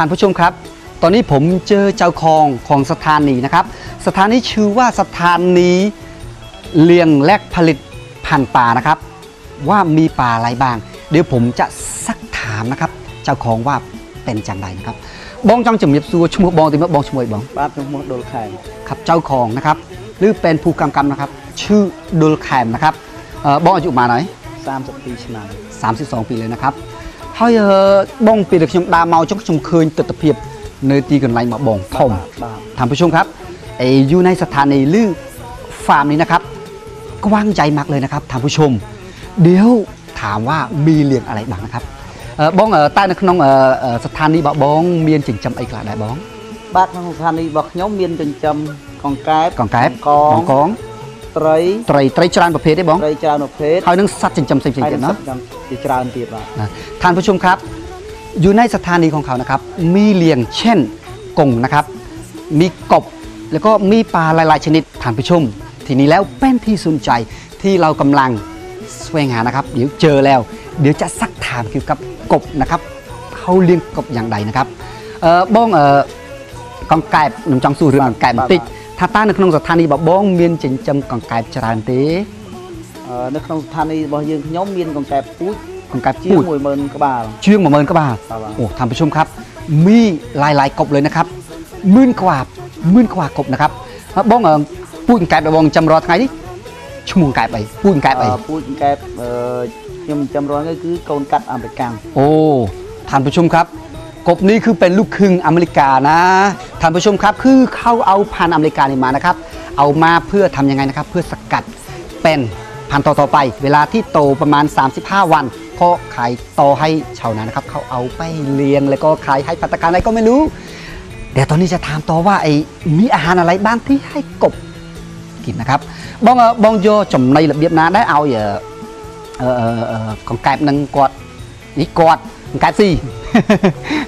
ท่านผู้ชมครับ ตอนนี้ผมเจอเจ้าของของสถานีนะครับ สถานีชื่อว่าสถานีเลี้ยงและผลิตพันธุ์ปลานะครับ ว่ามีปลาอะไรบ้าง เดี๋ยวผมจะซักถามนะครับ เจ้าของว่าเป็นจังไรนะครับบองจังจำเนียบซัวชมวบองติมบองชมวยบอง បាទខ្ញុំមកដុលខែម ครับเจ้าของนะครับ หรือเป็นผู้กำกับนะครับ ชื่อดุลแคมนะครับเอ่อบองอายุมาหน่อย 32ឆ្នាំ 32 ปีเลยนะครับ ហើយអឺបងពីដែលខ្ញុំដើរមកចុះខ្ញុំឃើញទស្សនភាពនៅទីកន្លែងមកបងធំ បាទ ท่านผู้ชมครับไออยู่ในสถานีหรือฟาร์มนี้นะครับ กว้างใหญ่มากเลยนะครับท่านผู้ชม เดี๋ยวถามว่ามีเลี้ยงอะไรบ้างนะครับเออបងអឺតែនៅក្នុងអឺអឺស្ថានីយ៍របស់បងមានចិញ្ចឹមអីខ្លះដែរបង បាទក្នុងស្ថានីយ៍របស់ខ្ញុំមានចិញ្ចឹមកង្កែប កង្កែប កង កង ไตรไตรไตรจานประเภทได้บ้างไตรจานประเภทเขาต้องสัตว์จิงจำสิ่งริงเนาะจิจานตีบนะท่านผู้ชมครับ อยู่ในสถานีของเขานะครับ มีเลียงเช่นกงนะครับ มีกบแล้วก็มีปลาหลาย ๆ ชนิดท่านผู้ชม ทีนี้แล้วเป็นที่สนใจที่เรากำลังแสวงหานะครับ เดี๋ยวเจอแล้ว เดี๋ยวจะซักถามเกี่ยวกับกบนะครับเขาเลี้ยงกบอย่างไรนะครับเออบ้องเออกองไก่หนุ่มจังสู้หรือกองไก่ติด ថាតើនៅក្នុងស្ថានីយ៍របស់បងមានចិញ្ចឹមកង្កែបច្រើនទេ អឺនៅក្នុងស្ថានីយ៍របស់យើងខ្ញុំមានកង្កែបពូជ កង្កែប ជា ពូ ង ជ 10000ក្បាល เชื่องมาเมินก็บ่า ครับ โอ้ท่านผู้ชมครับ มีหลายๆกบเลยนะครับหมื่นกว่าหมื่นกว่ากบนะครับแล้วบ้องเออพูดกายไปบ้องจำรอថ្ងៃនេះឈ្មោះកายไปพูดกายไป អឺពូជកង្កែបអឺខ្ញុំចាំរងហ្នឹងគឺកូនកាត់អាមេរិកាំង โอ้ท่านผู้ชมครับ กบนี้คือเป็นลูกครึ่งอเมริกานะท่านผู้ชมครับ คือเขาเอาพันอเมริกานี่มานะครับ เอามาเพื่อทำยังไงนะครับ เพื่อสกัดเป็นพันธุ์ต่อไป เวลาที่โตประมาณ 35 วันก็ขายต่อให้ชาวนานะครับเขาเอาไปเลี้ยงแล้วก็ขายให้พัตตารอะไรก็ไม่รู้เดี๋ยวตอนนี้จะถามต่อว่าไอ้มีอาหารอะไรบ้างที่ให้กบกินนะครับบองบองโยจำในระเบียบนะได้เอาเออเอเออเอของแกบหนึ่งกอดนี่กอดแกบสี่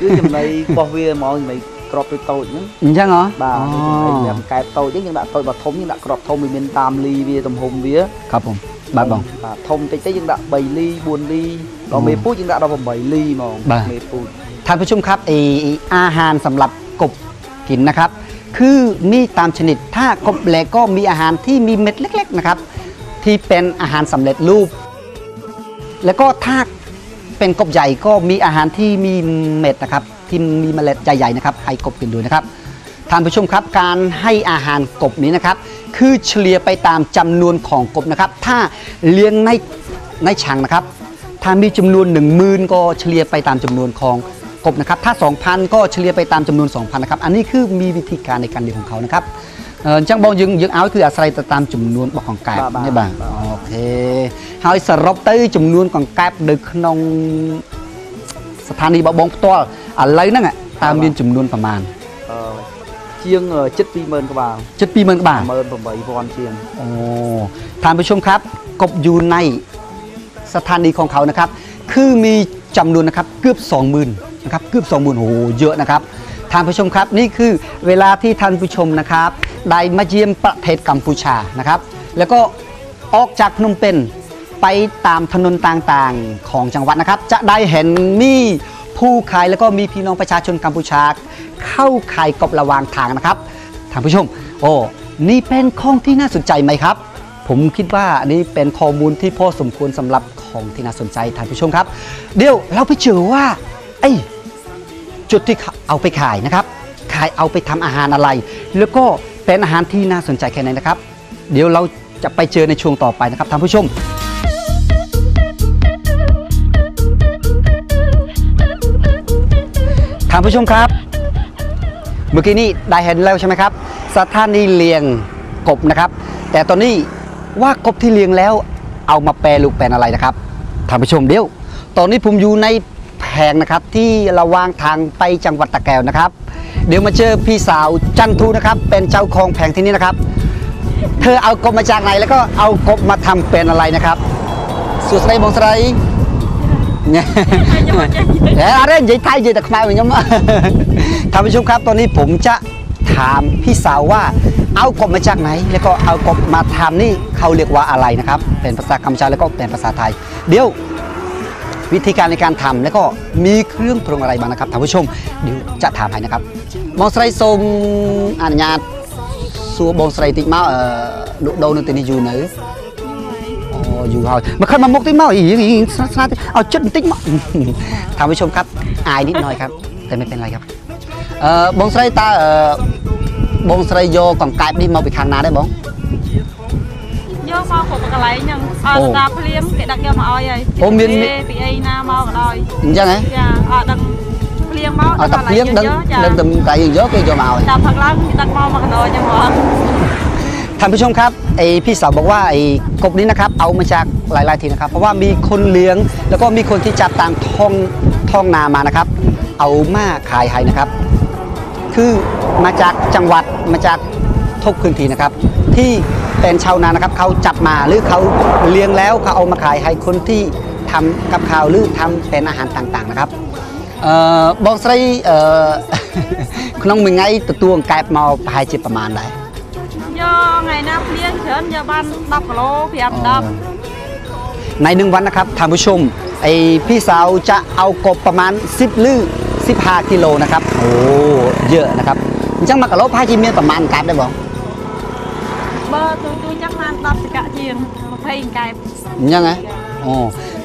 គឺចំណីរបស់វាហ្មងចំណីក្របទៅតូចហ្នឹង អញ្ចឹងហ៎ បាទ อ๋อ ចំណីសម្រាប់កង្កែបតូចហ្នឹងយើងដាក់តូចបើធំយើងដាក់ក្របធំវាមានតាមលីវាទំហំវា ครับผมបាទបង បាទធំតិចតិចយើងដាក់3លី4លីដល់មេពូជយើងដាក់ដល់8លីហ្មង បាទ មេពូជ ท่านผู้ชมครับไอไอ้อาหารสำหรับกบกินนะครับ คือมีตามชนิด ถ้ากบเล็กก็มีอาหารที่มีเม็ดเล็ก ๆนะครับ ที่เป็นอาหารสำเร็จรูป แล้วก็ถ้า เป็นกบใหญ่ก็มีอาหารที่มีเม็ดนะครับที่มีเมล็ดใหญ่ๆนะครับให้กบกินด้วยนะครับท่านผู้ชมครับการให้อาหารกบนี้นะครับ คือเฉลี่ยไปตามจำนวนของกบนะครับ ถ้าเลี้ยงในในชังนะครับ ถ้ามีจำนวน 1 0,000 ก็เฉลี่ยไปตามจำนวนของกบนะครับ ถ้า 2,000 ก็เฉลี่ยไปตามจำนวน 2,000 นะครับ อันนี้คือมีวิธีการในการเลี้ยงของเขานะครับ เออจังบอกយើងយើងឲ្យគឺអាស្រ័យទៅតាមចំនួនរបស់កង្កែបនេះបាទអូខេហើយសរុបទៅចំនួនកង្កែបនៅក្នុងស្ថានីយ៍របស់បងផ្ទាល់ឥឡូវហ្នឹងតើមានចំនួនប្រមាណ អឺជាងជិត20000ក្បាល ជិត20000ក្បាល 18000ជាង โอ้ท่านผู้ชมครับ กบอยู่ในสถานีของเขานะครับ คือมีจำนวนนะครับเกือบ20,000นะครับเกือบ20,000โอ้โหเยอะนะครับ ท่านผู้ชมครับ นี่คือเวลาที่ท่านผู้ชมนะครับ ได้มาเยี่ยมประเทศกัมพูชานะครับ แล้วก็ออกจากพนมเปญไปตามถนนต่างๆของจังหวัดนะครับ จะได้เห็นมีผู้ขายแล้วก็มีพี่น้องประชาชนกัมพูชา เข้าขายกบระวางทางนะครับท่านผู้ชม โอ้นี่เป็นของที่น่าสนใจไหมครับ ผมคิดว่าอันนี้เป็นข้อมูลที่พอสมควรสำหรับของที่น่าสนใจท่านผู้ชมครับ เดี๋ยวเราไปเจอว่าไอ้ จุดที่เอาไปขายนะครับ ขายเอาไปทำอาหารอะไร แล้วก็เป็นอาหารที่น่าสนใจแค่ไหนนะครับ เดี๋ยวเราจะไปเจอในช่วงต่อไปนะครับท่านผู้ชมท่านผู้ชมครับ เมื่อกี้นี้ได้เห็นแล้วใช่ไหมครับสถานีเลี้ยงกบนะครับ แต่ตอนนี้ว่ากบที่เลี้ยงแล้ว เอามาแปรรูปเป็นอะไรนะครับท่านผู้ชมเดี๋ยว ตอนนี้ผมอยู่ใน แผงนะครับ ที่ระวางทางไปจังหวัดตะแกวนะครับ เดี๋ยวมาเจอพี่สาวจันทูนะครับ เป็นเจ้าของแผงที่นี่นะครับ เธอเอากบมาจากไหนแล้วก็เอากบมาทำเป็นอะไรนะครับ สุดสไลบงสไลเนี่ยเอ้ยอะไรใหญ่ไทยใหญ่แต่ขมายเหมือนกันท่านผู้ชมครับ ตอนนี้ผมจะถามพี่สาวว่าเอากบมาจากไหน แล้วก็เอากบมาทำนี่เขาเรียกว่าอะไรนะครับ เป็นภาษากัมพูชาแล้วก็เป็นภาษาไทย เดี๋ยว วิธีการในการทำแล้วก็มีเครื่องปรุงอะไรบ้างนะครับท่านผู้ชมเดี๋ยวจะถามให้นะครับបងស្រីសូមអនុញ្ញាតសួរបងស្រីតិចមកអឺលក់ដូរនៅទីនេះយូរនៅអូយូរហើយមកខិតមកមុខតិចមកអីស្នាស្នាតិចឲ្យចិត្តបន្តិចមក ท่านผู้ชมครับอายนิดหน่อยครับ แต่ไม่เป็นไรครับអឺបងស្រីតើអឺបងស្រីយកកង្កែបនេះមកពីខាងណាដែរបង យកមកគ្រប់កន្លែងហ្នឹងអ អូ ត់តាភ្លាមគេដឹកយកមកឲ្យហើយ អូមាន ពីពីអីណាមកក៏ដោយ អញ្ចឹងហ៎ ចាអត់ដឹងភ្លាមមក អត់តែព្រៀងដឹង ចា ដឹងតែតែយើងយកគេយកមកឲ្យ តាមផឹកឡើងគេដឹកមកមកកណ្ដោចឹងហ្មង ท่านผู้ชมครับไอพี่สาวบอกว่าไอ้กบนี้นะครับเอามาจากหลายๆที่นะครับ เพราะว่ามีคนเลี้ยง แล้วก็มีคนที่จับตามท้องท้องนามานะครับ เอามาขายให้นะครับ คือมาจากจังหวัดมาจากทุกพื้นที่นะครับ ที่เป็นชาวนานะครับเขาจับมาหรือเขาเลี้ยงแล้วเขาเอามาขายให้คนที่ทำกับข้าวหรือทำเป็นอาหารต่างๆนะครับអឺបងស្រីអឺ ក្នុងមួយថ្ងៃទទួលអង្កែបមកប្រហែលជាប្រមាណដែរ យកថ្ងៃណាភ្លៀងច្រើនយកបាន10គីឡូ5 10 ในหนึ่งวันนะครับท่านผู้ชมไอพี่สาวจะเอากบประมาณ 10 ลือ15กิโลนะครับโอ้เยอะนะครับអញ្ចឹងមកគីឡូប្រហែលជាមានប្រមាណកែបដែរបង បើទូទូចឹងបាន10សកៈជាង20កែប អញ្ចឹងហ៎អូ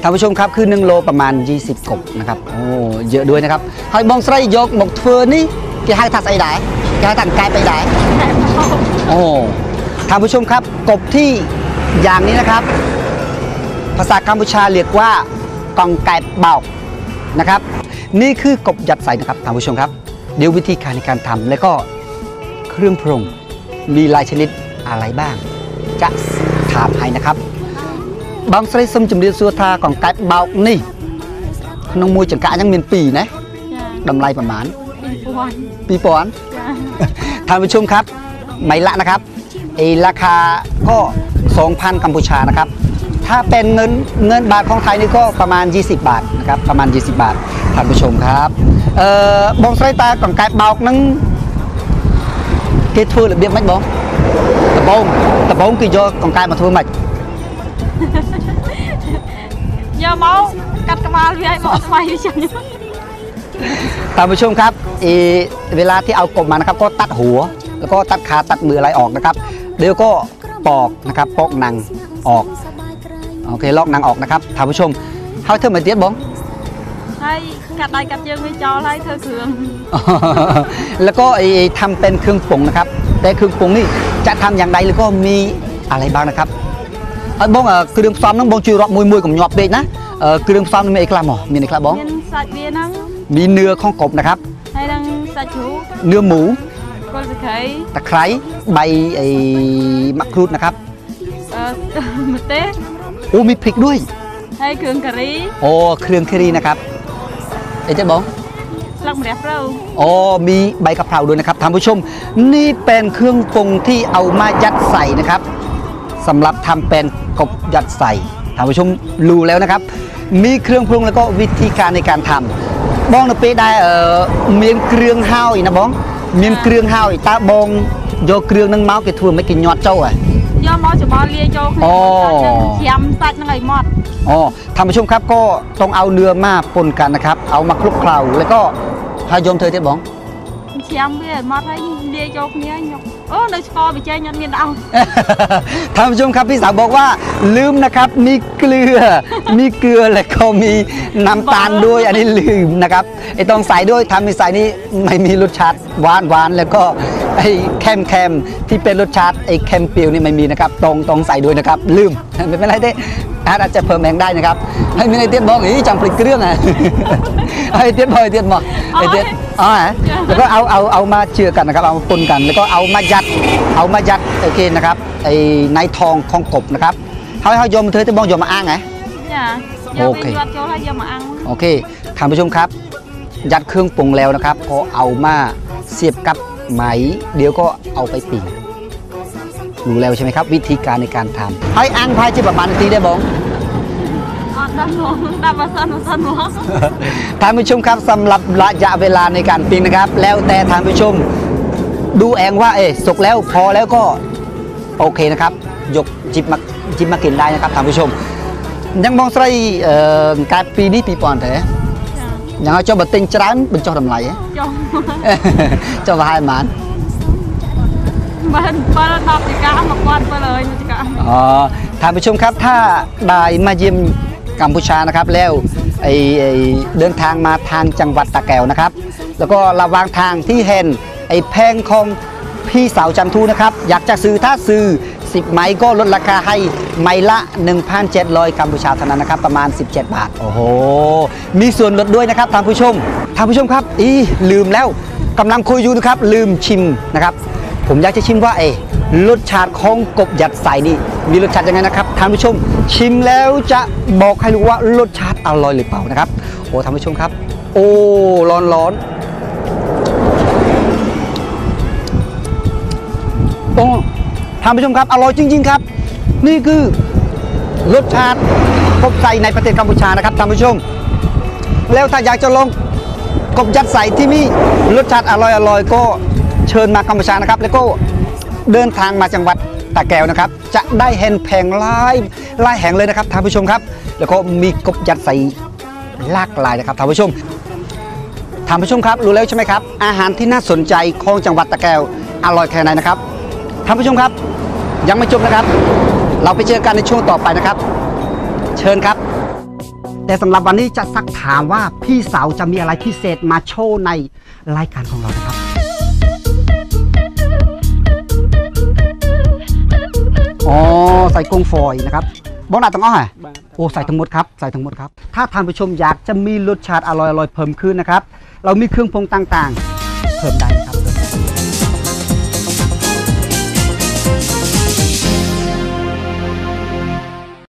ท่านผู้ชมครับคือ1โลประมาณ 20 กบนะครับโอ้เยอะด้วยนะครับហើយបងស្រីយកមកធ្វើនេះគេហៅថាស្អីដែរគេហៅថាកែបអីដែរ កែបមក โอ้ท่านผู้ชมครับกบที่อย่างนี้นะครับ ภาษากัมพูชาเรียกว่ากองไก่เบานะครับ นี่คือกบยัดใส่นะครับท่านผู้ชมครับ เดี๋ยววิธีการในการทำและก็เครื่องปรุงมีหลายชนิด อะไรบ้าง จะถามให้นะครับบางสไลด์ซึมจำเรียนสัวทาของไก่เบานี่น้องมวยจังกะยังมีปีนะดำไรประมาณปีปอนท่านผู้ชมครับ ไม่ละนะครับไอราคาก็ 2,000 กัมพูชานะครับ ถ้าเป็นเงินเงินบาทของไทยนี่ก็ประมาณ 20 บาทนะครับประมาณ 20 บาทท่านผู้ชมครับเอ่อบองไซตากล่องไก่เบานั้นเกทัวหรือเบียร์ไม่บอง ตะบงตะบงคือโยกองการมาทุ่มไหมยาเมากัดกระมาเรียบอสมัยดิฉันตานผู้ชมครับเวลาที่เอากบมานะครับ ก็ตัดหัว แล้วก็ตัดขาตัดมืออะไรออกนะครับเดี๋ยวก็ปอกนะครับปอกหนังออกโอเคลอกหนังออกนะครับท่านผู้ชมเฮาเธอมาเตี้ยบ้องใช่กัดได้กัดเยอะไม่จอไรเธอเครื่องแล้วก็ไอ่ทำเป็นเครื่องปรุงนะครับ แต่เครื่องปรุงนี่จะทำอย่างไรแล้วก็มีอะไรบ้างนะครับអត់បងអឺគ្រឿងផ្សំហ្នឹងបងជួយរាប់មួយមួយកុំញាប់ពេកណាអឺគ្រឿងផ្សំនេះមានអីខ្លះមកមានអីខ្លះបង មានសាច់វាហ្នឹង មានเนื้อของกบนะครับ ហើយនឹងសាច់ជ្រូក เนื้อหมู គល់ស្ក្រៃ ตะไคร้ใบไอ้มะกรูดนะครับ អឺ ម្ទេស โอ้มีพริกด้วย ហើយគ្រឿងការី โอ้เครื่องเครีนะครับไอ้เจ๊ บอง ស្លឹកម្រះព្រៅ โอ้มีใบกะเพราด้วยนะครับท่านผู้ชม นี่เป็นเครื่องปรุงที่เอามายัดใส่นะครับสำหรับทำเป็นกบยัดใส่ท่านผู้ชมรู้แล้วนะครับ มีเครื่องปรุงแล้วก็วิธีการในการทำบ้องนะเป้ได้เออมีเครื่องห้าวอีกนะบ้องมีเครื่องห้าวอีกตาบองโยเครื่องนึงเมาส์เกทัวไม่กินยอดเจ้าอ่ะ យកមកច្បល់លាយចូលគ្នា អូ ច្រាំសាច់ហ្នឹងឲ្យម៉ត់ อ๋อท่านผู้ชมครับก็ต้องเอาเนื้อมาปนกันนะครับ เอามาคลุกเคล้าแล้วก็ พายมเธอเทียบบ้อง ច្រាំវាឲ្យម៉ត់ហើយលាយចូលគ្នាញុកអូនៅស្ករវាចេញអត់មានដល់ ท่านผู้ชมครับพี่สาวบอกว่าลืมนะครับมีเกลือ มีเกลือแล้วก็มีน้ำตาลด้วยอันนี้ลืมนะครับไอ้ต้องใส่ด้วยทำไม่ใส่นี่ไม่มีรสชาติหวานหวานแล้วก็ไอ้แคมแคมที่เป็นรสชาติไอ้แคมเปรี้ยวนี่ไม่มีนะครับตรงต้องใส่ด้วยนะครับ ลืม ไม่เป็นไรเด้ อ hát đã chép hơn mèn đai này các hay mình tiết bóng ý chẳng phải kêu này hay tiết bơi tiết mọt เตียนอ๋อแล้วก็เอาเอาเอามาเชื่อกันนะครับเอามาปนกัน แล้วก็เอามายัดเอามายัดโอเคนะครับไอในทองของกบนะครับเขาเขายยมเธอจะบองยอมมาอ้างไงโอเคโอเคท่านผู้ชมครับ ยัดเครื่องปรุงแล้วนะครับพอเอามาเสียบกับไหม เดี๋ยวก็เอาไปปิ่ง รู้แล้วใช่ไหมครับ วิธีการในการทำไอ้อังพ่จิบระมานาทีได้บ้องท่านผู้ชมครับสำหรับระยะเวลาในการปิ้งนะครับ แล้วแต่ท่านผู้ชมดูแองว่าเอ๊สุกแล้วพอแล้วก็โอเคนะครับ ยกจิบมาจิบมากินได้นะครับท่านผู้ชม ยังมองใส่การปีนี้ปีปอนเถอะยังเอาเจ้บัตติงจรานเป็นเจ้าทำไรเจ้าเจ้าหายมัน บ้านบ้าตอบจิกาหมกวันไปเลยจิกาอ๋อท่านผู้ชมครับถ้าได้มาเยี่ยมกัมพูชานะครับแล้วไอเดินทางมาทางจังหวัดตะแกวนะครับ แล้วก็ระวางทางที่เห็นไอแพงของพี่สาวจันทูนะครับ อยากจะซื้อถ้าซื้อ 10 ไม้ก็ลดราคาให้ไม้ละ 1,700กัมพูชาเท่านั้นนะครับ ประมาณ 17 บาท โอ้โห มีส่วนลดด้วยนะครับท่านผู้ชมท่านผู้ชมครับ อีลืมแล้วกำลังคุยอยู่นะครับ ลืมชิมนะครับ ผมอยากจะชิมว่าเอรสชาติของกบยัดใส่นี่มีรสชาติยังไงนะครับท่านผู้ชม ชิมแล้วจะบอกให้รู้ว่ารสชาติอร่อยหรือเปล่านะครับโอ้ท่านผู้ชมครับ โอ้ร้อนร้อนโอ้ท่านผู้ชมครับอร่อยจริง ๆ ครับ นี่คือรสชาติกบใส่ในประเทศกัมพูชานะครับท่านผู้ชม แล้วถ้าอยากจะลองกบยัดใส่ที่มีรสชาติอร่อยอร่อยก็ เชิญมากัมพูชานะครับ แล้วก็เดินทางมาจังหวัดตะแกวนะครับ จะได้เห็นแผงลายลายแห่งเลยนะครับท่านผู้ชมครับ แล้วก็มีกบยัดใส่ลากลายนะครับท่านผู้ชมท่านผู้ชมครับรู้แล้วใช่ไหมครับ อาหารที่น่าสนใจของจังหวัดตะแกวอร่อยแค่ไหนนะครับท่านผู้ชมครับ ยังไม่จบนะครับ เราไปเจอกันในช่วงต่อไปนะครับ เชิญครับ แต่สำหรับวันนี้จะสักถามว่าพี่สาวจะมีอะไรพิเศษมาโชว์ในรายการของเรานะครับ อ๋อใส่กุ้งฝอยนะครับบ้องหนาต้องอ้อฮะបាទโอ้ใส่ทั้งหมดครับใส่ทั้งหมดครับ ถ้าท่านผู้ชมอยากจะมีรสชาติอร่อยๆเพิ่มขึ้นนะครับ เรามีเครื่องปรุงต่างๆ เพิ่มได้นะครับ